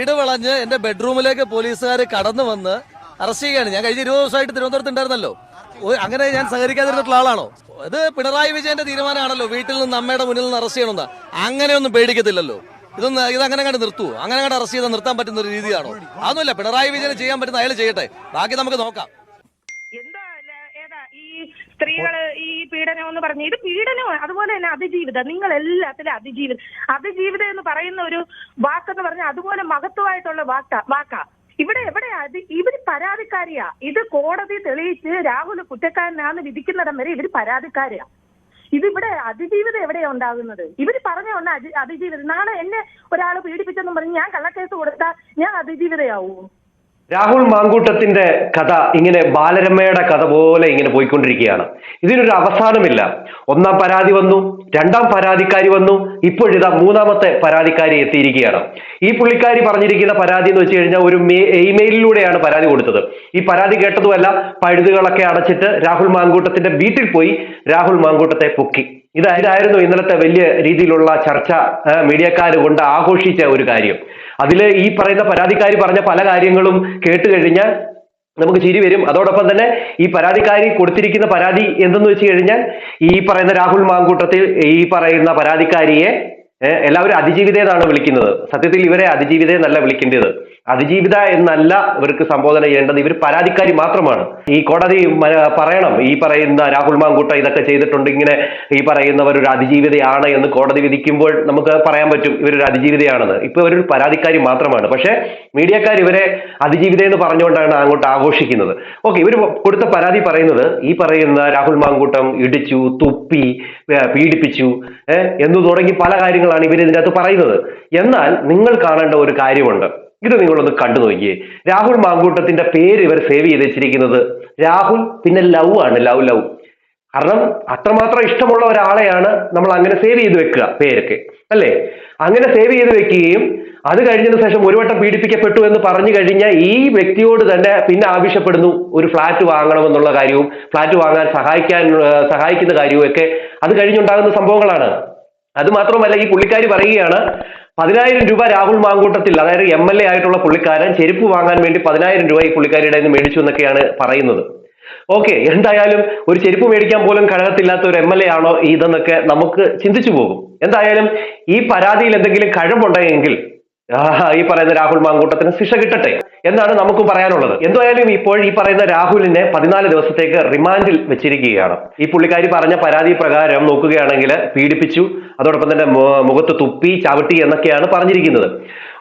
ഇടവളഞ്ഞ് എന്റെ ബെഡ്റൂമിലേക്ക് പോലീസുകാർ കടന്നു വന്ന് അറസ്റ്റ് ചെയ്യുകയാണ്. ഞാൻ കഴിഞ്ഞ ഇരുപത് ദിവസമായിട്ട് തിരുവനന്തപുരത്ത് ഉണ്ടായിരുന്നല്ലോ. അങ്ങനെ ഞാൻ സഹകരിക്കാതിരുന്നിട്ടുള്ള ആളാണോ? ഇത് പിണറായി വിജയന്റെ തീരുമാനമാണല്ലോ വീട്ടിൽ നിന്ന് അമ്മയുടെ മുന്നിൽ നിന്ന് അറസ്റ്റ് ചെയ്യണമെന്ന്. അങ്ങനെയൊന്നും പേടിക്കത്തില്ലല്ലോ. ഇതൊന്ന് ഇത് അങ്ങനെ കണ്ട് നിർത്തൂ. അങ്ങനെ കണ്ട് അറസ്റ്റ് ചെയ്താൽ നിർത്താൻ പറ്റുന്ന ഒരു രീതിയാണോ? അതൊന്നുമില്ല പിണറായി വിജയന് ചെയ്യാൻ പറ്റുന്ന അയാൾ ചെയ്യട്ടെ. ബാക്കി നമുക്ക് നോക്കാം. ഈ സ്ത്രീകൾ ഈ പീഡനം എന്ന് പറഞ്ഞ ഇത് പീഡനം അതുപോലെ തന്നെ അതിജീവിതം. നിങ്ങൾ എല്ലാത്തിലും അതിജീവിതം. അതിജീവിതം എന്ന് പറയുന്ന ഒരു വാക്കെന്ന് പറഞ്ഞാൽ അതുപോലെ മഹത്വമായിട്ടുള്ള വാക്കാ വാക്കാ. ഇവിടെ എവിടെ അതി ഇവർ പരാതിക്കാരിയാ. ഇത് കോടതി തെളിയിച്ച് രാഹുൽ കുറ്റക്കാരനാന്ന് വിധിക്കുന്നിടം വരെ ഇവർ പരാതിക്കാരിയാ. ഇതിവിടെ അതിജീവിതം എവിടെയാ ഉണ്ടാകുന്നത്? ഇവർ പറഞ്ഞ ഒന്ന് അതി അതിജീവിതം. നാളെ എന്നെ ഒരാൾ പീഡിപ്പിച്ചെന്നും പറഞ്ഞ് ഞാൻ കള്ളക്കേസ് കൊടുത്താൽ ഞാൻ അതിജീവിതയാവൂ? രാഹുൽ മാങ്കൂട്ടത്തിന്റെ കഥ ഇങ്ങനെ ബാലരമ്മയുടെ കഥ പോലെ ഇങ്ങനെ പോയിക്കൊണ്ടിരിക്കുകയാണ്. ഇതിനൊരു അവസാനമില്ല. ഒന്നാം പരാതി വന്നു രണ്ടാം പരാതിക്കാരി വന്നു ഇപ്പോഴിതാ മൂന്നാമത്തെ പരാതിക്കാരി എത്തിയിരിക്കുകയാണ്. ഈ പുള്ളിക്കാരി പറഞ്ഞിരിക്കുന്ന പരാതി എന്ന് വെച്ച് കഴിഞ്ഞാൽ ഒരു ഇമെയിലിലൂടെയാണ് പരാതി കൊടുത്തത്. ഈ പരാതി കേട്ടതുമല്ല പഴുതുകളൊക്കെ അടച്ചിട്ട് രാഹുൽ മാങ്കൂട്ടത്തിന്റെ വീട്ടിൽ പോയി രാഹുൽ മാങ്കൂട്ടത്തെ പൊക്കി. ഇതായിരുന്നു ഇന്നലത്തെ വലിയ രീതിയിലുള്ള ചർച്ച മീഡിയക്കാർ കൊണ്ട് ആഘോഷിച്ച ഒരു കാര്യം. അതിൽ ഈ പറയുന്ന പരാതിക്കാരി പറഞ്ഞ പല കാര്യങ്ങളും കേട്ട് കഴിഞ്ഞാൽ നമുക്ക് ചിരി വരും. അതോടൊപ്പം തന്നെ ഈ പരാതിക്കാരി കൊടുത്തിരിക്കുന്ന പരാതി എന്തെന്ന് വെച്ച് കഴിഞ്ഞാൽ ഈ പറയുന്ന രാഹുൽ മാങ്കൂട്ടത്തിൽ ഈ പറയുന്ന പരാതിക്കാരിയെ എല്ലാവരും അതിജീവിത എന്നാണ് വിളിക്കുന്നത്. സത്യത്തിൽ ഇവരെ അതിജീവിത എന്നല്ല വിളിക്കേണ്ടത്. അതിജീവിത എന്നല്ല ഇവർക്ക് സംബോധന ചെയ്യേണ്ടത്. ഇവർ പരാതിക്കാരി മാത്രമാണ്. ഈ കോടതി പറയണം. ഈ പറയുന്ന രാഹുൽ മാങ്കൂട്ട ഇതൊക്കെ ചെയ്തിട്ടുണ്ട്. ഇങ്ങനെ ഈ പറയുന്നവർ ഒരു അതിജീവിതയാണ് എന്ന് കോടതി വിധിക്കുമ്പോൾ നമുക്ക് പറയാൻ പറ്റും. ഇവരൊരു അതിജീവിതയാണെന്ന്. ഇപ്പൊ ഇവരൊരു പരാതിക്കാരി മാത്രമാണ്. പക്ഷെ മീഡിയക്കാർ ഇവരെ അതിജീവിത എന്ന് പറഞ്ഞുകൊണ്ടാണ് അങ്ങോട്ട് ആഘോഷിക്കുന്നത്. ഓക്കെ ഇവർ കൊടുത്ത പരാതി പറയുന്നത് ഈ പറയുന്ന രാഹുൽ മാങ്കൂട്ടം ഇടിച്ചു തുപ്പി പീഡിപ്പിച്ചു എന്ന് തുടങ്ങി പല കാര്യങ്ങളാണ് ഇവർ ഇതിനകത്ത് പറയുന്നത്. എന്നാൽ നിങ്ങൾ കാണേണ്ട ഒരു കാര്യമുണ്ട്. ഇത് നിങ്ങളൊന്ന് കണ്ടു നോക്കിയേ. രാഹുൽ മാങ്കൂട്ടത്തിന്റെ പേര് ഇവർ സേവ് ചെയ്ത് വെച്ചിരിക്കുന്നത്. രാഹുൽ പിന്നെ ലവ് ആണ് ലവ് ലവ്. കാരണം അത്രമാത്രം ഇഷ്ടമുള്ള ഒരാളെയാണ് നമ്മൾ അങ്ങനെ സേവ് ചെയ്ത് വെക്കുക പേരൊക്കെ. അല്ലേ? അങ്ങനെ സേവ് ചെയ്ത് വെക്കുകയും അത് കഴിഞ്ഞതിന് ശേഷം ഒരു വട്ടം പീഡിപ്പിക്കപ്പെട്ടു എന്ന് പറഞ്ഞു കഴിഞ്ഞാൽ ഈ വ്യക്തിയോട് തന്നെ പിന്നെ ആവശ്യപ്പെടുന്നു ഒരു ഫ്ലാറ്റ് വാങ്ങണമെന്നുള്ള കാര്യവും ഫ്ലാറ്റ് വാങ്ങാൻ സഹായിക്കാൻ സഹായിക്കുന്ന കാര്യവും ഒക്കെ അത് കഴിഞ്ഞുണ്ടാകുന്ന സംഭവങ്ങളാണ്. അത് മാത്രമല്ല ഈ പുള്ളിക്കാരി പറയുകയാണ് പതിനായിരം രൂപ രാഹുൽ മാങ്കൂട്ടത്തിൽ അതായത് എം എൽ എ ആയിട്ടുള്ള പുള്ളിക്കാരൻ ചെരുപ്പ് വാങ്ങാൻ വേണ്ടി പതിനായിരം രൂപ ഈ പുള്ളിക്കാരിയുടെ നിന്ന് മേടിച്ചു എന്നൊക്കെയാണ് പറയുന്നത്. ഓക്കെ എന്തായാലും ഒരു ചെരുപ്പ് മേടിക്കാൻ പോലും കഴകത്തില്ലാത്ത ഒരു എം എൽ എ ആണോ ഇതെന്നൊക്കെ നമുക്ക് ചിന്തിച്ചു പോകും. എന്തായാലും ഈ പരാതിയിൽ എന്തെങ്കിലും കഴമ്പുണ്ടെങ്കിൽ ഈ പറയുന്ന രാഹുൽ മാങ്കൂട്ടത്തിന് ശിക്ഷ കിട്ടട്ടെ എന്നാണ് നമുക്ക് പറയാനുള്ളത്. എന്തായാലും ഇപ്പോൾ ഈ പറയുന്ന രാഹുലിനെ പതിനാല് ദിവസത്തേക്ക് റിമാൻഡിൽ വെച്ചിരിക്കുകയാണ്. ഈ പുള്ളിക്കാരി പറഞ്ഞ പരാതി പ്രകാരം നോക്കുകയാണെങ്കിൽ പീഡിപ്പിച്ചു അതോടൊപ്പം തന്നെ മുഖത്ത് തുപ്പി ചവിട്ടി എന്നൊക്കെയാണ് പറഞ്ഞിരിക്കുന്നത്.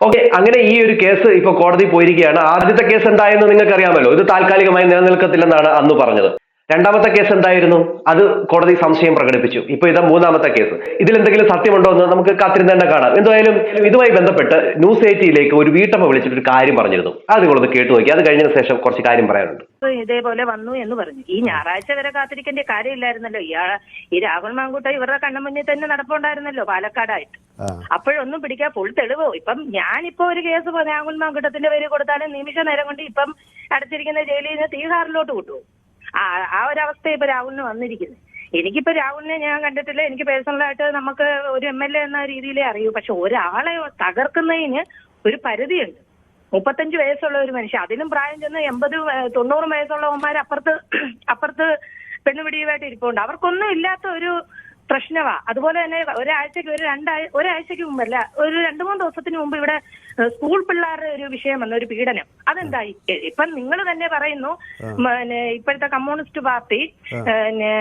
ഓക്കെ അങ്ങനെ ഈ ഒരു കേസ് ഇപ്പൊ കോടതി പോയിരിക്കുകയാണ്. ആദ്യത്തെ കേസ് എന്തായെന്ന് നിങ്ങൾക്ക് അറിയാമല്ലോ ഇത് താൽക്കാലികമായി നിലനിൽക്കത്തില്ലെന്നാണ് അന്ന് പറഞ്ഞത്. രണ്ടാമത്തെ കേസ് എന്തായിരുന്നു? അത് കോടതി സംശയം പ്രകടിപ്പിച്ചു. ഇപ്പൊ ഇതാ മൂന്നാമത്തെ കേസ് ഇതിൽ എന്തെങ്കിലും സത്യമുണ്ടോ എന്ന് നമുക്ക് കാത്തിരുന്ന് തന്നെ കാണാം. എന്തായാലും ഇതുമായി ബന്ധപ്പെട്ട് ന്യൂസ് എയ്റ്റിയിലേക്ക് ഒരു വീട്ടമ്മ വിളിച്ചിട്ട് ഒരു കാര്യം പറഞ്ഞിരുന്നു. അത് നിങ്ങളൊന്ന് കേട്ടു നോക്കി. അത് കഴിഞ്ഞതിന് ശേഷം കുറച്ച് കാര്യം പറയാനുണ്ട്. ഇതേപോലെ വന്നു എന്ന് പറഞ്ഞു. ഈ ഞായറാഴ്ച വരെ കാത്തിരിക്കേണ്ട കാര്യമില്ലായിരുന്നല്ലോ. ഇയാൾ ഈ രാഹുൽ മാങ്കൂട്ട ഇവരുടെ കണ്ണുമുന്നിൽ തന്നെ നടപ്പുണ്ടായിരുന്നല്ലോ പാലക്കാടായിട്ട്. അപ്പോഴൊന്നും പിടിക്കാൻ ഫുൾ തെളിവോ? ഇപ്പം ഞാനിപ്പോ ഒരു കേസ് രാഹുൽ മാങ്കൂട്ടത്തിന്റെ പേര് കൊടുത്താലും നിമിഷ നേരം കൊണ്ട് ഇപ്പം അടച്ചിരിക്കുന്ന ജയിലിൽ നിന്ന് തീഹാറിലോട്ട് വിട്ടു ആ ആ ഒരു അവസ്ഥ ഇപ്പൊ രാഹുലിന് വന്നിരിക്കുന്നത് എനിക്കിപ്പോ രാഹുലിനെ ഞാൻ കണ്ടിട്ടില്ല. എനിക്ക് പേഴ്സണലായിട്ട് നമുക്ക് ഒരു എം എൽ എ എന്ന രീതിയിലേ അറിയൂ. പക്ഷെ ഒരാളെ തകർക്കുന്നതിന് ഒരു പരിധിയുണ്ട്. മുപ്പത്തഞ്ച് വയസ്സുള്ള ഒരു മനുഷ്യൻ അതിനും പ്രായം ചെന്ന് എൺപത് തൊണ്ണൂറ് വയസ്സുള്ളവന്മാർ അപ്പുറത്ത് അപ്പുറത്ത് പെണ്ണുപിടിയുമായിട്ട് ഇരിപ്പുണ്ട്. അവർക്കൊന്നും ഇല്ലാത്ത ഒരു പ്രശ്നമാ അതുപോലെ തന്നെ ഒരാഴ്ചക്ക് ഒരു രണ്ടാഴ്ച ഒരാഴ്ചക്ക് മുമ്പല്ല ഒരു രണ്ടു മൂന്ന് ദിവസത്തിന് മുമ്പ് ഇവിടെ സ്കൂൾ പിള്ളേരുടെ ഒരു വിഷയം വന്ന ഒരു പീഡനം. അതെന്തായി? ഇപ്പൊ നിങ്ങൾ തന്നെ പറയുന്നു പിന്നെ ഇപ്പോഴത്തെ കമ്മ്യൂണിസ്റ്റ് പാർട്ടി പിന്നെ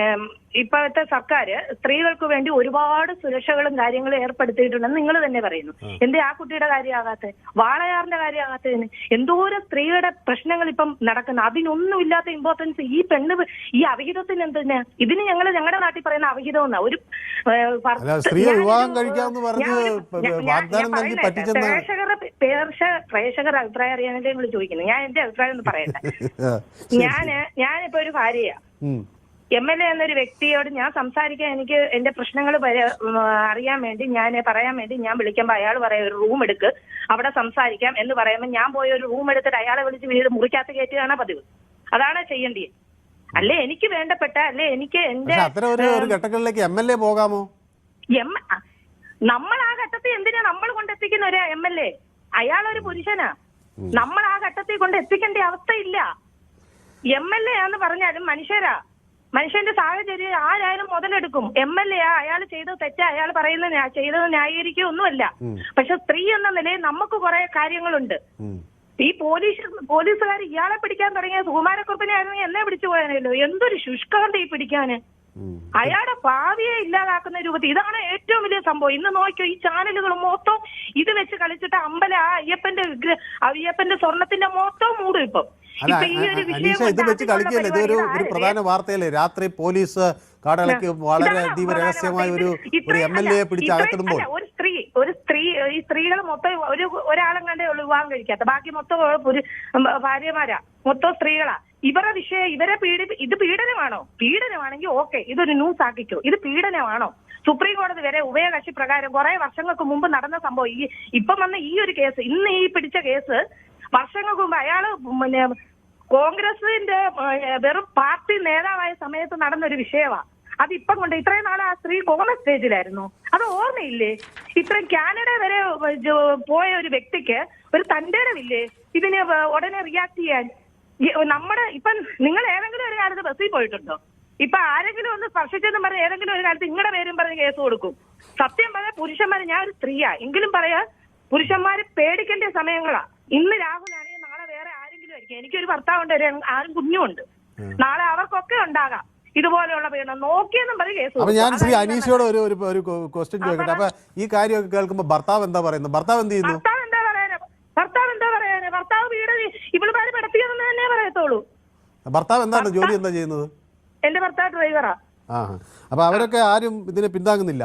ഇപ്പോഴത്തെ സർക്കാർ സ്ത്രീകൾക്ക് വേണ്ടി ഒരുപാട് സുരക്ഷകളും കാര്യങ്ങളും ഏർപ്പെടുത്തിയിട്ടുണ്ടെന്ന് നിങ്ങൾ തന്നെ പറയുന്നു. എന്തേ ആ കുട്ടിയുടെ കാര്യമാകാത്ത? വാളയാറിന്റെ കാര്യമാകാത്തതിന് എന്തോരം സ്ത്രീയുടെ പ്രശ്നങ്ങൾ ഇപ്പം നടക്കുന്നു? അതിനൊന്നും ഇല്ലാത്ത ഇമ്പോർട്ടൻസ് ഈ പെണ്ണ് ഈ അവിഹിതത്തിന് എന്തിനാ? ഇതിന് ഞങ്ങൾ ഞങ്ങളുടെ നാട്ടിൽ പറയുന്ന അവിഹിതം എന്നാ. ഒരു ഞാനൊരു- വിവാഹം കഴിക്കാമെന്ന് പറഞ്ഞ് ഞാൻ പ്രേക്ഷകർ അഭിപ്രായം അറിയാനല്ലേ നിങ്ങൾ ചോദിക്കുന്നത് ഞാൻ എന്റെ അഭിപ്രായം ഒന്ന് പറയട്ടെ ഞാൻ ഞാനിപ്പോ ഒരു ഭാര്യയാ. എം എൽ എ എന്നൊരു വ്യക്തിയോട് ഞാൻ സംസാരിക്കാൻ എനിക്ക് എന്റെ പ്രശ്നങ്ങൾ അറിയാൻ വേണ്ടി ഞാൻ പറയാൻ വേണ്ടി ഞാൻ വിളിക്കുമ്പോൾ അയാൾ പറയാം ഒരു റൂം എടുക്ക്. അവിടെ സംസാരിക്കാം. എന്ന് പറയുമ്പോൾ ഞാൻ പോയി ഒരു റൂം എടുത്തിട്ട് അയാളെ വിളിച്ച് വീട് മുറിക്കകത്ത് കയറ്റുകയാണ് പതിവ്. അതാണ് ചെയ്യേണ്ടത് അല്ലെ എനിക്ക് വേണ്ടപ്പെട്ട അല്ലെ എനിക്ക് എന്റെ ഘട്ടങ്ങളിലേക്ക് എം എൽ എ പോകാമോ? നമ്മൾ ആ ഘട്ടത്തിൽ എന്തിനാ നമ്മൾ കൊണ്ടെത്തിക്കുന്ന ഒരു എം എൽ എ? അയാളൊരു പുരുഷനാ. നമ്മൾ ആ ഘട്ടത്തിൽ കൊണ്ട് എത്തിക്കേണ്ട അവസ്ഥയില്ല. എം എൽ എ ആന്ന് പറഞ്ഞാലും മനുഷ്യരാ. മനുഷ്യന്റെ സാഹചര്യം ആരായാലും മുതലെടുക്കും. എം എൽ എ അയാൾ ചെയ്തത് തെറ്റ അയാൾ പറയുന്നത് ചെയ്തത് ന്യായീകരിക്കുക ഒന്നുമല്ല. പക്ഷെ സ്ത്രീ എന്ന നിലയിൽ നമുക്ക് കുറെ കാര്യങ്ങളുണ്ട്. ഈ പോലീസ് പോലീസുകാർ ഇയാളെ പിടിക്കാൻ തുടങ്ങിയ സുകുമാരക്കുറുപ്പിനെ ആയിരുന്നെങ്കിൽ എന്നെ പിടിച്ചു പോയാനല്ലോ എന്തൊരു ശുഷ്കാന്ത ഈ പിടിക്കാന്. അയാളുടെ ഭാവിയെ ഇല്ലാതാക്കുന്ന രൂപത്തിൽ ഇതാണ് ഏറ്റവും വലിയ സംഭവം. ഇന്ന് നോക്കിയോ ഈ ചാനലുകൾ മൊത്തം ഇത് വെച്ച് കളിച്ചിട്ട് അമ്പല ആ അയ്യപ്പന്റെ അയ്യപ്പന്റെ സ്വർണത്തിന്റെ മൊത്തം മൂടും ഇപ്പം. അനീഷ ഇത് വെച്ച് കളിക്കല്ലേ ഇതൊരു ഒരു പ്രധാന വാർത്തയല്ലേ? രാത്രി പോലീസ് കാടകളൊക്കെ വളരെ അതീവ രഹസ്യമായ ഒരു എം എൽ എ പിടിച്ച് അകത്തിടുമ്പോൾ ഒരു സ്ത്രീ ഒരു സ്ത്രീ ഈ സ്ത്രീകൾ മൊത്തം ഒരു ഒരാളും കണ്ടേ ഉള്ളൂ വിവാഹം കഴിക്കാത്ത. ബാക്കി മൊത്തം ഒരു ഭാര്യമാരാ. മൊത്തം സ്ത്രീകളാ. ഇവരുടെ വിഷയം ഇവരെ പീഡി ഇത് പീഡനമാണോ? പീഡനമാണെങ്കിൽ ഓക്കെ ഇതൊരു ന്യൂസ് ആക്കിക്കോ. ഇത് പീഡനമാണോ? സുപ്രീം കോടതി വരെ ഉഭയകക്ഷി പ്രകാരം കുറെ വർഷങ്ങൾക്ക് മുമ്പ് നടന്ന സംഭവം ഈ ഇപ്പം വന്ന ഈ ഒരു കേസ് ഇന്ന് ഈ പിടിച്ച കേസ് വർഷങ്ങൾക്ക് മുമ്പ് അയാൾ പിന്നെ കോൺഗ്രസിന്റെ വെറും പാർട്ടി നേതാവായ സമയത്ത് നടന്ന ഒരു വിഷയമാണ് ഇപ്പം കൊണ്ട് ഇത്രയും നാൾ ആ സ്ത്രീ കോമൺ സ്റ്റേജിലായിരുന്നു. അത് ഓർമ്മയില്ലേ? ഇത്രയും കാനഡ വരെ പോയ ഒരു വ്യക്തിക്ക് ഒരു തന്റേടമില്ലേ ഇതിനെ ഉടനെ റിയാക്ട് ചെയ്യാൻ. നമ്മുടെ ഇപ്പം നിങ്ങൾ ഏതെങ്കിലും ഒരു കാലത്ത് ബസ്സിൽ പോയിട്ടുണ്ടോ? ഇപ്പൊ ആരെങ്കിലും ഒന്ന് സ്പർശിച്ചെന്ന് പറഞ്ഞ ഏതെങ്കിലും ഒരു കാലത്ത് നിങ്ങളുടെ പേരും പറഞ്ഞ് കേസ് കൊടുക്കും. സത്യം പറയാൻ പുരുഷന്മാരെ ഞാൻ ഒരു സ്ത്രീയാ. എങ്കിലും പറയാ പുരുഷന്മാര് പേടിക്കേണ്ട സമയങ്ങളാ. ഇന്ന് രാഹുലാണെങ്കിൽ നാളെ വേറെ ആരെങ്കിലും ആയിരിക്കും. എനിക്കൊരു ഭർത്താവുണ്ട് ഒരു ആരും കുഞ്ഞുമുണ്ട് നാളെ അവർക്കൊക്കെ ഉണ്ടാകാം. ഇതുപോലെയുള്ള പീഡനം. നോക്കിയെന്നും പറയും കേസ് അപ്പൊ ഞാൻ ശ്രീ അനീഷയോട് ഒരു ഒരു ഒരു ക്വസ്റ്റ്യൻ ചോദിക്കട്ടെ. അപ്പൊ ഈ കാര്യമൊക്കെ കേൾക്കുമ്പോൾ ഭർത്താവ് എന്താ പറയുന്നത്? ഭർത്താവ് എന്ത് ചെയ്യുന്നു ഭർത്താവ് എന്താ പറയാന് ഭർത്താവ് എന്താ പറയാന് ഭർത്താവ് വീട് ഇവളുമാര് പെടത്തിയതെന്ന് ഭർത്താവ് എന്താണ്? ജോലി എന്താ ചെയ്യുന്നത്? എന്റെ ഭർത്താവ് ഡ്രൈവറാ. ആ അപ്പൊ അവരൊക്കെ ആരും ഇതിനെ പിന്താങ്ങുന്നില്ല.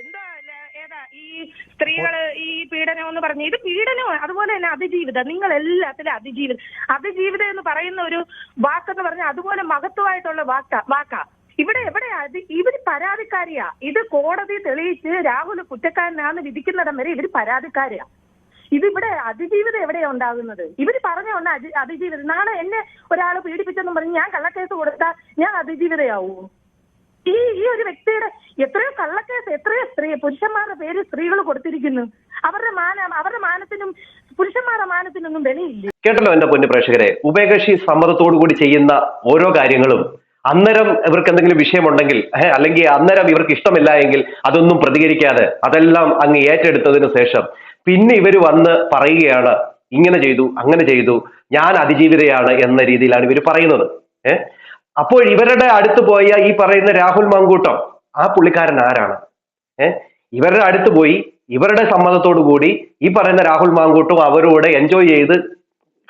എന്താ ഏതാ? ഈ സ്ത്രീകൾ ഈ പീഡനം എന്ന് പറഞ്ഞു ഇത് പീഡനമാണ് അതുപോലെ തന്നെ അതിജീവിതം. നിങ്ങൾ എല്ലാത്തിലും അതിജീവിതം അതിജീവിതം എന്ന് പറയുന്ന ഒരു വാക്കെന്ന് പറഞ്ഞാൽ അതുപോലെ മഹത്വമായിട്ടുള്ള വാക്ക വാക്കാ. ഇവിടെ എവിടെയാ? അതി ഇവർ പരാതിക്കാരിയാ. ഇത് കോടതി തെളിയിച്ച് രാഹുൽ കുറ്റക്കാരനാന്ന് വിധിക്കുന്നിടം വരെ ഇവർ പരാതിക്കാരിയാ. ഇതിവിടെ അതിജീവിതം എവിടെയാ ഉണ്ടാകുന്നത്? ഇവർ പറഞ്ഞ ഒന്ന് അതി- അതിജീവിതം. നാളെ എന്നെ ഒരാൾ പീഡിപ്പിച്ചെന്നും പറഞ്ഞ് ഞാൻ കള്ളക്കേസ് കൊടുത്താൽ ഞാൻ അതിജീവിതയാവൂ? ഈ ഈ ഒരു വ്യക്തിയുടെ എത്രയോ കള്ളക്കേസ് എത്രയോ സ്ത്രീ പുരുഷന്മാരുടെ പേര് സ്ത്രീകൾ കൊടുത്തിരിക്കുന്നു. അവരുടെ മാന അവരുടെ മാനത്തിനും പുരുഷന്മാരുടെ മാനത്തിനൊന്നും വിലയില്ല. കേട്ടല്ലോ എന്റെ പൊന്നു പ്രേക്ഷകരെ ഉഭയകക്ഷി സമ്മതത്തോടു കൂടി ചെയ്യുന്ന ഓരോ കാര്യങ്ങളും അന്നേരം ഇവർക്ക് എന്തെങ്കിലും വിഷയമുണ്ടെങ്കിൽ അല്ലെങ്കിൽ അന്നേരം ഇവർക്ക് ഇഷ്ടമില്ല എങ്കിൽ അതൊന്നും പ്രതികരിക്കാതെ അതെല്ലാം അങ്ങ് ഏറ്റെടുത്തതിന് ശേഷം പിന്നെ ഇവർ വന്ന് പറയുകയാണ് ഇങ്ങനെ ചെയ്തു അങ്ങനെ ചെയ്തു ഞാൻ അതിജീവിതയാണ് എന്ന രീതിയിലാണ് ഇവർ പറയുന്നത്. ഏഹ് അപ്പോൾ ഇവരുടെ അടുത്ത് പോയ ഈ പറയുന്ന രാഹുൽ മങ്കൂട്ടം ആ പുള്ളിക്കാരൻ ആരാണ്? ഏഹ് ഇവരുടെ അടുത്ത് പോയി ഇവരുടെ സമ്മതത്തോടു കൂടി ഈ പറയുന്ന രാഹുൽ മാങ്കൂട്ടും അവരോട് എൻജോയ് ചെയ്ത്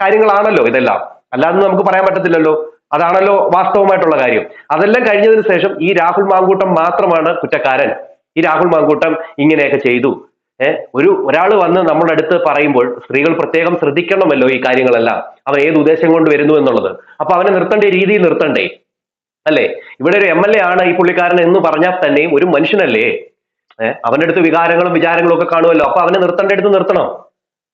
കാര്യങ്ങളാണല്ലോ ഇതെല്ലാം. അല്ലാതെ നമുക്ക് പറയാൻ പറ്റത്തില്ലല്ലോ. അതാണല്ലോ വാസ്തവമായിട്ടുള്ള കാര്യം. അതെല്ലാം കഴിഞ്ഞതിന് ശേഷം ഈ രാഹുൽ മാങ്കൂട്ടം മാത്രമാണ് കുറ്റക്കാരൻ. ഈ രാഹുൽ മാങ്കൂട്ടം ഇങ്ങനെയൊക്കെ ചെയ്തു. ഒരു ഒരാൾ വന്ന് നമ്മുടെ അടുത്ത് പറയുമ്പോൾ സ്ത്രീകൾ പ്രത്യേകം ശ്രദ്ധിക്കണമല്ലോ ഈ കാര്യങ്ങളെല്ലാം. അവൻ ഏത് ഉദ്ദേശം കൊണ്ട് വരുന്നു എന്നുള്ളത്. അപ്പൊ അവനെ നിർത്തേണ്ട രീതിയിൽ നിർത്തണ്ടേ? അല്ലേ? ഇവിടെ ഒരു എം എൽ എ ആണ് ഈ പുള്ളിക്കാരൻ എന്ന് പറഞ്ഞാൽ തന്നെയും ഒരു മനുഷ്യനല്ലേ? ഏഹ് അവന്റെ അടുത്ത് വികാരങ്ങളും വിചാരങ്ങളും ഒക്കെ കാണുമല്ലോ. അപ്പൊ അവനെ നിർത്തേണ്ട അടുത്ത് നിർത്തണം.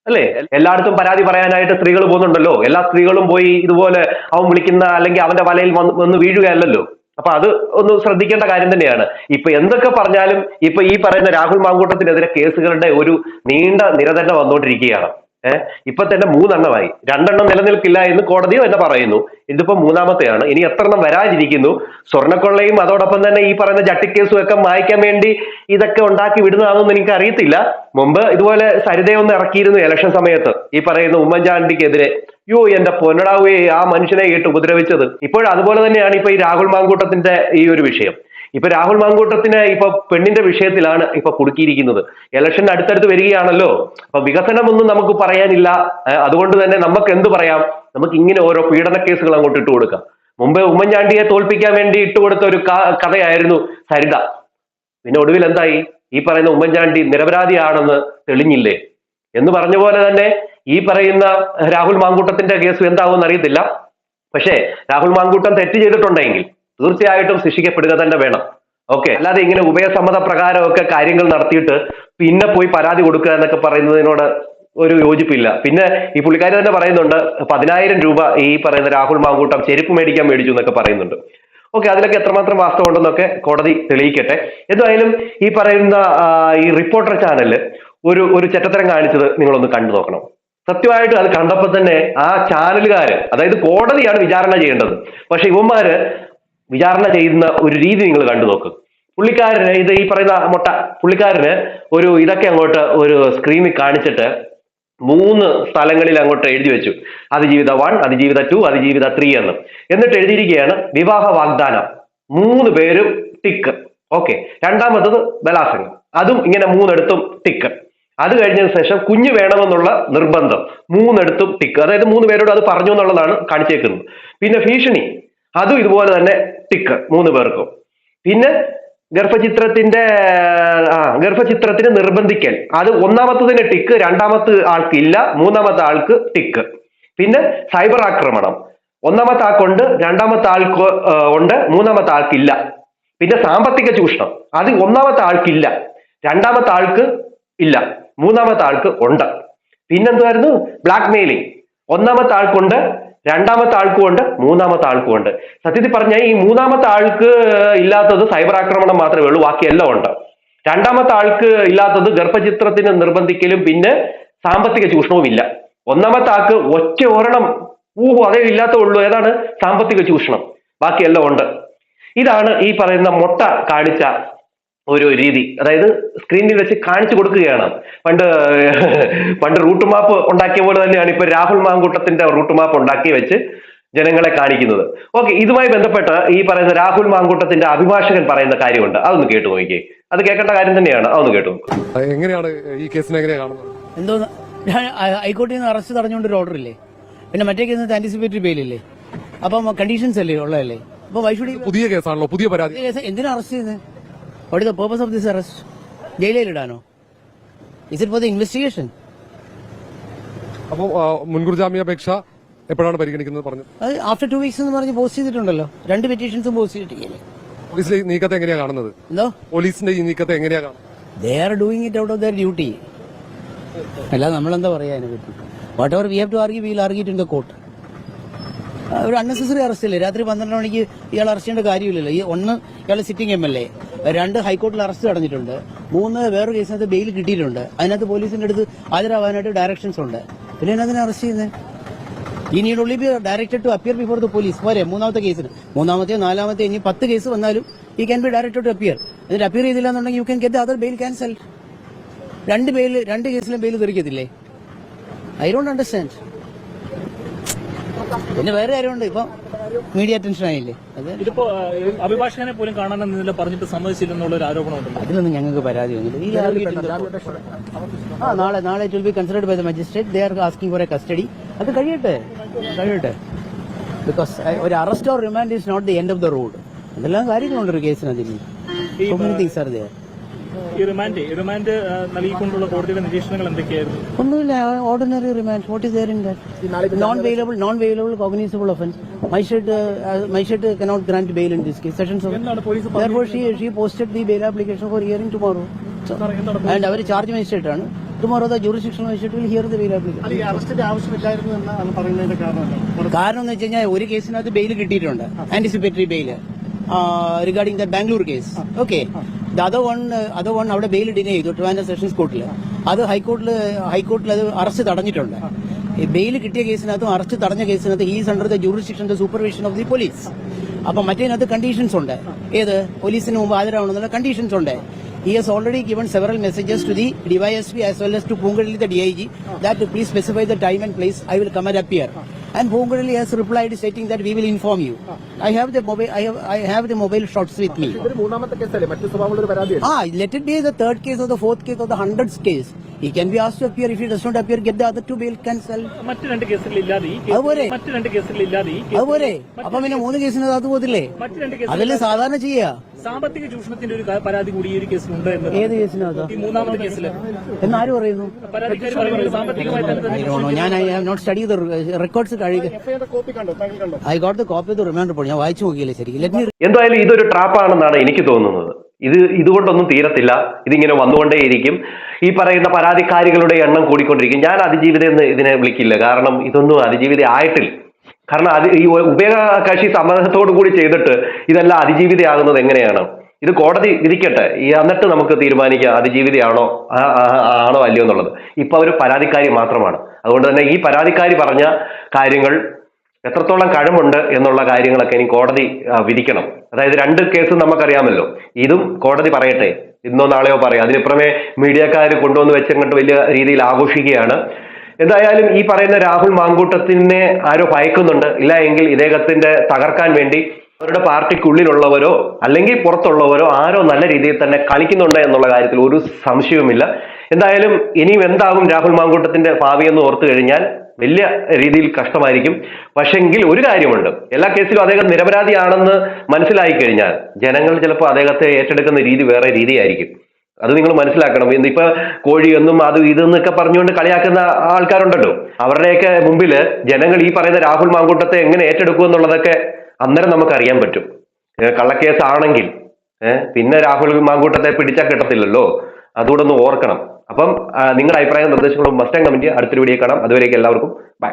അല്ലേ? എല്ലായിടത്തും പരാതി പറയാനായിട്ട് സ്ത്രീകൾ പോകുന്നുണ്ടല്ലോ. എല്ലാ സ്ത്രീകളും പോയി ഇതുപോലെ അവൻ വിളിക്കുന്ന അല്ലെങ്കിൽ അവന്റെ വലയിൽ വന്ന് വീഴുകയല്ലല്ലോ. അപ്പൊ അത് ഒന്ന് ശ്രദ്ധിക്കേണ്ട കാര്യം തന്നെയാണ്. ഇപ്പൊ എന്തൊക്കെ പറഞ്ഞാലും ഇപ്പൊ ഈ പറയുന്ന രാഹുൽ മാങ്കൂട്ടത്തിനെതിരെ കേസുകളുടെ ഒരു നീണ്ട നിര തന്നെ വന്നുകൊണ്ടിരിക്കുകയാണ്. ഏഹ് ഇപ്പൊ തന്നെ മൂന്നെണ്ണമായി. രണ്ടെണ്ണം നിലനിൽക്കില്ല എന്ന് കോടതിയും തന്നെ പറയുന്നു. ഇതിപ്പോ മൂന്നാമത്തെയാണ്. ഇനി എത്ര എണ്ണം വരാതിരിക്കുന്നു സ്വർണക്കൊള്ളയും അതോടൊപ്പം തന്നെ ഈ പറയുന്ന ജട്ടിക്കേസും ഒക്കെ മായ്ക്കാൻ വേണ്ടി ഇതൊക്കെ ഉണ്ടാക്കി വിടുന്നതാണെന്ന് എനിക്ക് അറിയത്തില്ല. മുമ്പ് ഇതുപോലെ സരിതയൊന്നും ഇറക്കിയിരുന്നു ഇലക്ഷൻ സമയത്ത്. ഈ പറയുന്ന ഉമ്മൻചാണ്ടിക്കെതിരെ. യോ എന്റെ പൊന്നടാവുകയെ ആ മനുഷ്യനെ കേട്ട് ഉപദ്രവിച്ചത്. ഇപ്പോഴും അതുപോലെ തന്നെയാണ് ഇപ്പൊ ഈ രാഹുൽ മാങ്കൂട്ടത്തിന്റെ ഈ ഒരു വിഷയം. ഇപ്പൊ രാഹുൽ മാങ്കൂട്ടത്തിന് ഇപ്പൊ പെണ്ണിന്റെ വിഷയത്തിലാണ് ഇപ്പൊ കുടുക്കിയിരിക്കുന്നത്. ഇലക്ഷൻ അടുത്തടുത്ത് വരികയാണല്ലോ. അപ്പൊ വികസനമൊന്നും നമുക്ക് പറയാനില്ല. അതുകൊണ്ട് തന്നെ നമുക്ക് എന്ത് പറയാം? നമുക്ക് ഇങ്ങനെ ഓരോ പീഡന കേസുകൾ അങ്ങോട്ട് ഇട്ട് കൊടുക്കാം. മുമ്പ് ഉമ്മൻചാണ്ടിയെ തോൽപ്പിക്കാൻ വേണ്ടി ഇട്ടുകൊടുത്ത ഒരു കഥയായിരുന്നു സരിത. പിന്നെ ഒടുവിൽ എന്തായി? ഈ പറയുന്ന ഉമ്മൻചാണ്ടി നിരപരാധിയാണെന്ന് തെളിഞ്ഞില്ലേ? എന്ന് പറഞ്ഞ പോലെ തന്നെ ഈ പറയുന്ന രാഹുൽ മാങ്കൂട്ടത്തിന്റെ കേസ് എന്താവും അറിയത്തില്ല. പക്ഷേ രാഹുൽ മാങ്കൂട്ടം തെറ്റ് ചെയ്തിട്ടുണ്ടെങ്കിൽ തീർച്ചയായിട്ടും ശിക്ഷിക്കപ്പെടുക തന്നെ വേണം. ഓക്കെ. അല്ലാതെ ഇങ്ങനെ ഉഭയസമ്മത പ്രകാരമൊക്കെ കാര്യങ്ങൾ നടത്തിയിട്ട് പിന്നെ പോയി പരാതി കൊടുക്കുക എന്നൊക്കെ പറയുന്നതിനോട് ഒരു യോജിപ്പില്ല. പിന്നെ ഈ പുള്ളിക്കാരി തന്നെ പറയുന്നുണ്ട് പതിനായിരം രൂപ ഈ പറയുന്ന രാഹുൽ മാങ്കൂട്ടം ചെരുപ്പ് മേടിക്കാൻ മേടിച്ചു എന്നൊക്കെ പറയുന്നുണ്ട്. ഓക്കെ അതിലൊക്കെ എത്രമാത്രം വാസ്തവം ഉണ്ടെന്നൊക്കെ കോടതി തെളിയിക്കട്ടെ. എന്തായാലും ഈ പറയുന്ന ഈ റിപ്പോർട്ടർ ചാനൽ ഒരു ഒരു ചെറ്റത്തരം കാണിച്ചത് നിങ്ങളൊന്ന് കണ്ടു നോക്കണം. സത്യമായിട്ട് അത് കണ്ടപ്പോൾ തന്നെ ആ ചാനലുകാര് അതായത് കോടതിയാണ് വിചാരണ ചെയ്യേണ്ടത്. പക്ഷെ ഇവന്മാര് വിചാരണ ചെയ്യുന്ന ഒരു രീതി നിങ്ങൾ കണ്ടു നോക്ക്. പുള്ളിക്കാരന് ഇത് ഈ പറയുന്ന മുട്ട പുള്ളിക്കാരന് ഒരു ഇതൊക്കെ അങ്ങോട്ട് ഒരു സ്ക്രീനിൽ കാണിച്ചിട്ട് മൂന്ന് സ്ഥലങ്ങളിൽ അങ്ങോട്ട് എഴുതി വെച്ചു. അതിജീവിത വൺ അതിജീവിത ടു അതിജീവിത ത്രീ എന്ന്. എന്നിട്ട് എഴുതിയിരിക്കുകയാണ് വിവാഹ വാഗ്ദാനം. മൂന്ന് പേരും ടിക്ക്. ഓക്കെ. രണ്ടാമത്തത് ബലാസംഗം അതും ഇങ്ങനെ മൂന്നെടുത്തും ടിക്ക്. അത് കഴിഞ്ഞതിന് ശേഷം കുഞ്ഞ് വേണമെന്നുള്ള നിർബന്ധം. മൂന്നെടുത്തും ടിക്ക്. അതായത് മൂന്ന് പേരോട് അത് പറഞ്ഞു എന്നുള്ളതാണ് കാണിച്ചേക്കുന്നത്. പിന്നെ ഭീഷണി. അതും ഇതുപോലെ തന്നെ ടിക്ക് മൂന്ന് പേർക്കും. പിന്നെ ഗർഭചിത്രത്തിന്റെ ആ ഗർഭചിത്രത്തിന് നിർബന്ധിക്കൽ. അത് ഒന്നാമത്തതിന് ടിക്ക് രണ്ടാമത്തെ ആൾക്ക് ഇല്ല മൂന്നാമത്തെ ആൾക്ക് ടിക്ക്. പിന്നെ സൈബർ ആക്രമണം. ഒന്നാമത്തെ ആൾക്കുണ്ട് രണ്ടാമത്തെ ആൾക്ക് ഉണ്ട് മൂന്നാമത്തെ ആൾക്കില്ല പിന്നെ സാമ്പത്തിക ചൂഷണം. അത് ഒന്നാമത്തെ ആൾക്കില്ല രണ്ടാമത്തെ ആൾക്ക് ഇല്ല. മൂന്നാമത്തെ ആൾക്ക് ഉണ്ട്. പിന്നെന്തുമായിരുന്നു ബ്ലാക്ക് മെയിലിംഗ് ഒന്നാമത്തെ ആൾക്കുണ്ട് രണ്ടാമത്തെ ആൾക്കും ഉണ്ട് മൂന്നാമത്തെ ആൾക്കും ഉണ്ട് സത്യത്തിൽ പറഞ്ഞാൽ ഈ മൂന്നാമത്തെ ആൾക്ക് ഇല്ലാത്തത് സൈബർ ആക്രമണം മാത്രമേ ഉള്ളൂ ബാക്കിയെല്ലാം ഉണ്ട്. രണ്ടാമത്തെ ആൾക്ക് ഇല്ലാത്തത് ഗർഭചിത്രത്തിന് നിർബന്ധിക്കലും പിന്നെ സാമ്പത്തിക ചൂഷണവും ഇല്ല ഒന്നാമത്തെ ആൾക്ക് ഒറ്റ ഒരെണ്ണം ഊഹു അതേ ഇല്ലാത്ത ഉള്ളൂ. ഏതാണ്? സാമ്പത്തിക ചൂഷണം. ബാക്കിയെല്ലാം ഉണ്ട്. ഇതാണ് ഈ പറയുന്ന മുട്ട കാണിച്ച ഒരു രീതി. അതായത് സ്ക്രീനിൽ വെച്ച് കാണിച്ചു കൊടുക്കുകയാണ്. പണ്ട് പണ്ട് റൂട്ട് മാപ്പ് ഉണ്ടാക്കിയ പോലെ തന്നെയാണ് ഇപ്പൊ രാഹുൽ മാങ്കൂട്ടത്തിന്റെ റൂട്ട് മാപ്പ് ഉണ്ടാക്കി വെച്ച് ജനങ്ങളെ കാണിക്കുന്നത്. ഓക്കെ ഇതുമായി ബന്ധപ്പെട്ട് ഈ പറയുന്ന രാഹുൽ മാങ്കൂട്ടത്തിന്റെ അഭിഭാഷകൻ പറയുന്ന കാര്യമുണ്ട്. അതൊന്ന് കേട്ടു നോക്കിയേ അത് കേൾക്കേണ്ട കാര്യം തന്നെയാണ്. അതൊന്ന് കേട്ടു നോക്കൂ. എങ്ങനെയാണ് ഈ കേസിനെ എന്തോ ഞാൻ ഹൈക്കോടതിയിൽ നിന്ന് അറസ്റ്റ് തടഞ്ഞുകൊണ്ട് ഒരു ഓർഡർ ഇല്ലേ? പിന്നെ മറ്റേ കേസിന് ആന്റിസിപ്പേറ്ററി ബെയിലില്ലേ അപ്പം കണ്ടീഷൻസ് അല്ലേ ഉള്ളതല്ലേ? അപ്പൊ വൈഷുടി പുതിയ കേസാണല്ലോ പുതിയ പരാതി. എന്തിനാ അറസ്റ്റ് ചെയ്യുന്നത്? What the purpose of this arrest ജയിലിലിടാനോ is it for the investigation അപ്പോൾ മുൻകൂർ ജാമ്യാപേക്ഷ എപ്പോഴാണ് പരിഗണിക്കുന്നത് പറഞ്ഞു അത് ആഫ്റ്റർ ടു വീക്സ് എന്ന് പറഞ്ഞ് പോസ്റ്റ് ചെയ്തിട്ടുണ്ടല്ലോ. രണ്ട് പെറ്റീഷൻസും പോസ്റ്റ് ചെയ്തിട്ടില്ലേ? പോലീസിലെ ഈ നീക്കത്തെ എങ്ങനെയാ കാണുന്നത്? എന്തോ? പോലീസിന്റെ ഈ നീക്കത്തെ എങ്ങനെയാ കാണുന്നത്? They are doing it out of their duty അല്ലാതെ നമ്മളെന്താ പറയാ അതിനെ പറ്റി? Whatever we have to argue will argue in the court ഒരു അൺനെസസറി അറസ്റ്റ് അല്ലേ? രാത്രി പന്ത്രണ്ട് മണിക്ക് ഇയാൾ അറസ്റ്റ് ചെയ്യേണ്ട കാര്യമില്ലല്ലോ. ഈ ഒന്ന് ഇയാൾ സിറ്റിംഗ് എം എൽ എ രണ്ട് ഹൈക്കോടതിയിൽ അറസ്റ്റ് നടന്നിട്ടുണ്ട് മൂന്ന് വേറൊരു കേസിനകത്ത് ബെയിൽ കിട്ടിയിട്ടുണ്ട്. അതിനകത്ത് പോലീസിന്റെ അടുത്ത് ഹാജരാവാനായിട്ട് ഡയറക്ഷൻസ് ഉണ്ട്. പിന്നെ എന്നതിനെ അറസ്റ്റ് ചെയ്യുന്നത് ഇനി be directed to appear before the police പോരെ മൂന്നാമത്തെ കേസിന് മൂന്നാമത്തെ നാലാമത്തെ ഇനി പത്ത് കേസ് വന്നാലും ഈ can be directed to appear എന്നിട്ട് അപ്പിയർ ചെയ്തില്ല എന്നുണ്ടെങ്കിൽ you can get other bail cancel രണ്ട് ബെയിൽ രണ്ട് കേസിലും ബെയിൽ തെറിക്കത്തില്ലേ? ഐ ഡോണ്ട് അണ്ടർസ്റ്റാൻഡ് പിന്നെ വേറെ കാര്യമുണ്ട്. ഇപ്പൊ മീഡിയ അറ്റൻഷൻ ആയില്ലേ? അത് ഇതിപ്പോ അഭിഭാഷകനെ പോലും കാണാനെന്നില്ല പറഞ്ഞിട്ട് സമ്മതിച്ചില്ലെന്നുള്ള ഒരു ആരോപണമുണ്ടല്ലോ അതിലൊന്നും ഞങ്ങൾക്ക് പരാതിയൊന്നുമില്ല ഈ ആ നാളെ നാളെ it will be considered by the magistrate they are asking for a custody അത് കഴിയട്ടെ. കഴിയട്ടെ. ബിക്കോസ് ഒരു arrest or remand is not the end of the road എന്തെല്ലാം കാര്യങ്ങളുണ്ട് ഒരു കേസിനകത്ത് അതിന് so many things are there ഈ റിമാൻഡ് റിമാൻഡ് ഏഹ്, നൽകിക്കൊണ്ടുള്ള കോടതിയുടെ നിരീക്ഷണങ്ങൾ എന്തൊക്കെയായിരുന്നു? ഒന്നുമില്ല ordinary remand what is there in that non bailable non bailable cognizable offence magistrate magistrate cannot grant bail in this case sessions എന്താണ് police Therefore, she she posted the bail application for hearing tomorrow. അവർ charge magistrate ആണ്. Tomorrow the jurisdiction magistrate will hear the bail application അറസ്റ്റിന്റെ ആവശ്യമില്ലായിരുന്നു എന്നാണ് പറയുന്നതിന്റെ കാരണം കാരണം എന്ന് വെച്ച് കഴിഞ്ഞാൽ ഒരു കേസിനകത്ത് ബെയിൽ കിട്ടിയിട്ടുണ്ട്. Anticipatory bail regarding the Bangalore case okay other one other one അവിടെ ബെയിൽ ഡിനേ ചെയ്തു ട്രിവാൻഡ്രം സെഷൻസ് കോർട്ടിൽ അത് ഹൈക്കോർട്ടിൽ ഹൈക്കോർട്ടിൽ അത് അറസ്റ്റ് തടഞ്ഞിട്ടുണ്ട്. ബെയിൽ കിട്ടിയ കേസിനകത്തും അറസ്റ്റ് തടഞ്ഞ കേസിനകത്ത് is under the jurisdiction the supervision of the police അപ്പൊ മറ്റേതിനകത്ത് കണ്ടീഷൻസ് ഉണ്ട്. ഏത്? പോലീസിന് മുമ്പ് ഹാജരാവണമെന്നുള്ള കണ്ടീഷൻസ് ഉണ്ട്. He has already given several messages to the DYSP as well as to Pungalli, the DIG, that to please specify the time and place I will come and appear. And Pungalli has replied stating that we will inform you. I have the mobile, I have, I have the mobile shots with me. Ah, let it be the third case or the fourth case or the hundredth case. He can be asked to appear. If he does not appear, get the other two bail cancelled. മറ്റു രണ്ട് കേസുകളില്ലാതെ ഈ case അതുപോലെ. മറ്റു രണ്ട് കേസുകളില്ലാതെ ഈ case അതുപോലെ അപ്പൊ പിന്നെ മൂന്ന് കേസിന് അത് പോകത്തില്ലേ മറ്റു രണ്ട് കേസ് അതല്ലേ സാധാരണ ചെയ്യാ സാമ്പത്തിക ചൂഷണത്തിന്റെ ഒരു പരാതി കൂടി ഈ ഒരു കേസിലുണ്ട് എന്ന് ഏത് കേസിലാണ് ഈ മൂന്നാമത്തെ കേസിൽ എന്നാരും പറയുന്നു. ഞാൻ I have not study the records I got the copy of reminder remand report ഞാൻ വായിച്ചു നോക്കിയില്ലേ ശരിക്കും? എന്തായാലും ഇതൊരു ട്രാപ്പാണെന്നാണ് എനിക്ക് തോന്നുന്നത്. ഇത് ഇതുകൊണ്ടൊന്നും തീരത്തില്ല. ഇതിങ്ങനെ വന്നുകൊണ്ടേയിരിക്കും. ഈ പറയുന്ന പരാതിക്കാരികളുടെ എണ്ണം കൂടിക്കൊണ്ടിരിക്കും. ഞാൻ അതിജീവിത എന്ന് ഇതിനെ വിളിക്കില്ല. കാരണം ഇതൊന്നും അതിജീവിത ആയിട്ടില്ല കാരണം അത് ഈ ഉഭയകക്ഷി സമ്മതത്തോടു കൂടി ചെയ്തിട്ട് ഇതെല്ലാം അതിജീവിതയാകുന്നത് എങ്ങനെയാണ്? ഇത് കോടതി വിധിക്കട്ടെ. ഈ എന്നിട്ട് നമുക്ക് തീരുമാനിക്കാം അതിജീവിതയാണോ ആണോ അല്ലയോ എന്നുള്ളത്. ഇപ്പൊ അവർ പരാതിക്കാരി മാത്രമാണ്. അതുകൊണ്ട് തന്നെ ഈ പരാതിക്കാരി പറഞ്ഞ കാര്യങ്ങൾ എത്രത്തോളം കഴിവുണ്ട് എന്നുള്ള കാര്യങ്ങളൊക്കെ ഇനി കോടതി വിധിക്കണം. അതായത് രണ്ട് കേസും നമുക്കറിയാമല്ലോ. ഇതും കോടതി പറയട്ടെ. ഇന്നോ നാളെയോ പറയാം. അതിനിപ്പുറമേ മീഡിയക്കാർ കൊണ്ടുവന്ന് വെച്ചങ്ങോട്ട് വലിയ രീതിയിൽ ആഘോഷിക്കുകയാണ്. എന്തായാലും ഈ പറയുന്ന രാഹുൽ മാങ്കൂട്ടത്തിനെ ആരോ ഭയക്കുന്നുണ്ട്. ഇല്ല എങ്കിൽ ഇദ്ദേഹത്തിന്റെ തകർക്കാൻ വേണ്ടി അവരുടെ പാർട്ടിക്കുള്ളിലുള്ളവരോ അല്ലെങ്കിൽ പുറത്തുള്ളവരോ ആരോ നല്ല രീതിയിൽ തന്നെ കളിക്കുന്നുണ്ട് എന്നുള്ള കാര്യത്തിൽ ഒരു സംശയവുമില്ല. എന്തായാലും ഇനിയും എന്താകും രാഹുൽ മാങ്കൂട്ടത്തിന്റെ ഭാവി എന്ന് ഓർത്തു കഴിഞ്ഞാൽ വലിയ രീതിയിൽ കഷ്ടമായിരിക്കും. പക്ഷെങ്കിൽ ഒരു കാര്യമുണ്ട്. എല്ലാ കേസിലും അദ്ദേഹം നിരപരാധിയാണെന്ന് മനസ്സിലായി കഴിഞ്ഞാൽ ജനങ്ങൾ ചിലപ്പോൾ അദ്ദേഹത്തെ ഏറ്റെടുക്കുന്ന രീതി വേറെ രീതിയായിരിക്കും. അത് നിങ്ങൾ മനസ്സിലാക്കണം. ഇന്നിപ്പോ കോഴി എന്നും അത് ഇതെന്നൊക്കെ പറഞ്ഞുകൊണ്ട് കളിയാക്കുന്ന ആൾക്കാരുണ്ടല്ലോ. അവരുടെയൊക്കെ മുമ്പിൽ ജനങ്ങൾ ഈ പറയുന്ന രാഹുൽ മാങ്കൂട്ടത്തെ എങ്ങനെ ഏറ്റെടുക്കും എന്നുള്ളതൊക്കെ അന്നേരം നമുക്ക് അറിയാൻ പറ്റും കള്ളക്കേസ് ആണെങ്കിൽ പിന്നെ രാഹുൽ മാങ്കൂട്ടത്തെ പിടിച്ചാൽ കിട്ടത്തില്ലല്ലോ. അതുകൂടെ ഒന്ന് ഓർക്കണം. അപ്പം നിങ്ങളുടെ അഭിപ്രായം നിർദ്ദേശങ്ങളും മസ്റ്റ് കമന്റ് അടുത്തൊരു വീഡിയോ കാണാം. അതുവരേക്കും എല്ലാവർക്കും ബൈ.